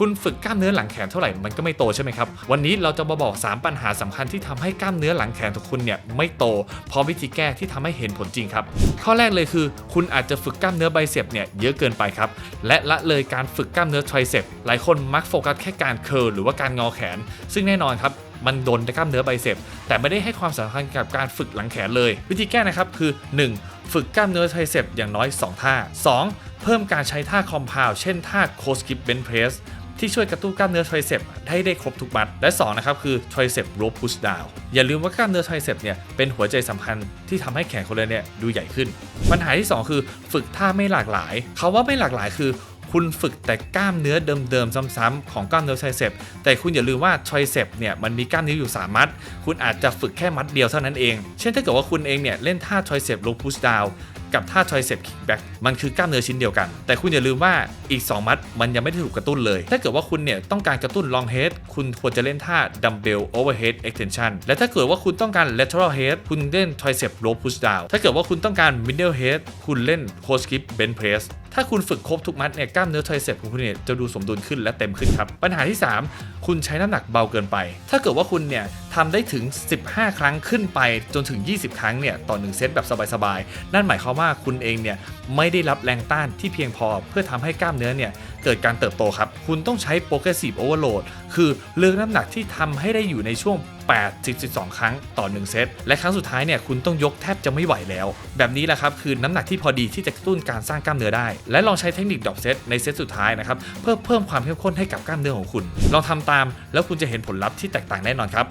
คุณฝึกกล้ามเนื้อหลังแขนเท่าไหร่มันก็ไม่โตใช่ไหมครับ วันนี้เราจะมาบอก 3 ปัญหาสำคัญที่ทำให้กล้ามเนื้อหลังแขนของคุณเนี่ยไม่โตพร้อมวิธีแก้ที่ทำให้เห็นผลจริงครับ ข้อแรกเลยคือ คุณอาจจะฝึกกล้ามเนื้อไบเซปเนี่ยเยอะเกินไปครับ และละเลยการฝึกกล้ามเนื้อไทรเซปหลายคนมักโฟกัสแค่การเคิร์ลหรือว่าการงอแขน ซึ่งแน่นอนครับมันโดนกล้ามเนื้อไบเซปแต่ไม่ได้ให้ความสำคัญกับการฝึกหลังแขนเลย วิธีแก้นะครับคือ 1. ฝึกกล้ามเนื้อไทรเซปอย่างน้อย 2 ท่า 2. เพิ่มการใช้ท่าคอมพาวเช่นท่าโคสกิปเบนเพรส ที่ช่วยกระตุ้นกล้ามเนื้อทรเซปให้ได้ครบทุกมัด และ2นะครับคือทรเซปโรบพุชดาวอย่าลืมว่ากล้ามเนื้อทรเซปเนี่ยเป็นหัวใจสำคัญที่ทำให้แขนคนเราเนี่ยดูใหญ่ขึ้น ปัญหาที่ 2 คือฝึกท่าไม่หลากหลายเขาว่าไม่หลากหลายคือคุณฝึกแต่กล้ามเนื้อเดิมๆซ้ำๆของกล้ามเนื้อไทรเซปแต่คุณอย่าลืมว่าไทรเซปเนี่ยมันมีกล้ามเนื้ออยู่3มัด คุณอาจจะฝึกแค่มัดเดียวเท่านั้นเอง เช่นถ้าเกิดว่าคุณเองเนี่ยเล่นท่าไทรเซปโลพุชดาวกับท่าทรเซปคิกแบ็กมันคือกล้ามเนื้อชิ้นเดียวกัน แต่คุณอย่าลืมว่าอีก 2 มัดมันยังไม่ได้ถูกกระตุ้นเลย ถ้าเกิดว่าคุณเนี่ยต้องการกระตุ้น long head คุณควรจะเล่นท่า dumbbell overhead extension และถ้าเกิดว่าคุณต้องการ lateral head คุณเล่น tricep row push down ถ้าเกิดว่าคุณต้องการ middle head คุณเล่น core skip bench press ถ้าคุณฝึกครบทุกมัดเนี่ยกล้ามเนื้อไทรเซปของคุณเนี่ยจะดูสมดุลขึ้นและเต็มขึ้นครับ ปัญหาที่ 3 คุณใช้น้ำหนักเบาเกินไป ถ้าเกิดว่าคุณเนี่ย ทำได้ถึง 15 ครั้งขึ้นไปจนถึง 20 ครั้งเนี่ยต่อ 1 เซตแบบสบายๆ นั่นหมายความว่าคุณเองเนี่ยไม่ได้รับแรงต้านที่เพียงพอเพื่อทำให้กล้ามเนื้อเนี่ยเกิดการเติบโตครับ คุณต้องใช้ progressive overload คือเลือกน้ำหนักที่ทำให้ได้อยู่ในช่วง 8 12 ครั้งต่อ 1 เซต และครั้งสุดท้ายเนี่ยคุณต้องยกแทบจะไม่ไหวแล้ว แบบนี้แหละครับคือน้ำหนักที่พอดีที่จะกระตุ้นการสร้างกล้ามเนื้อได้ และลองใช้เทคนิคดรอปเซตในเซตสุดท้ายนะครับเพื่อเพิ่มความเข้มข้นให้กับกล้ามเนื้อของคุณ ลองทำตาม แล้วคุณจะเห็นผลลัพธ์ที่แตกต่างแน่นอนครับ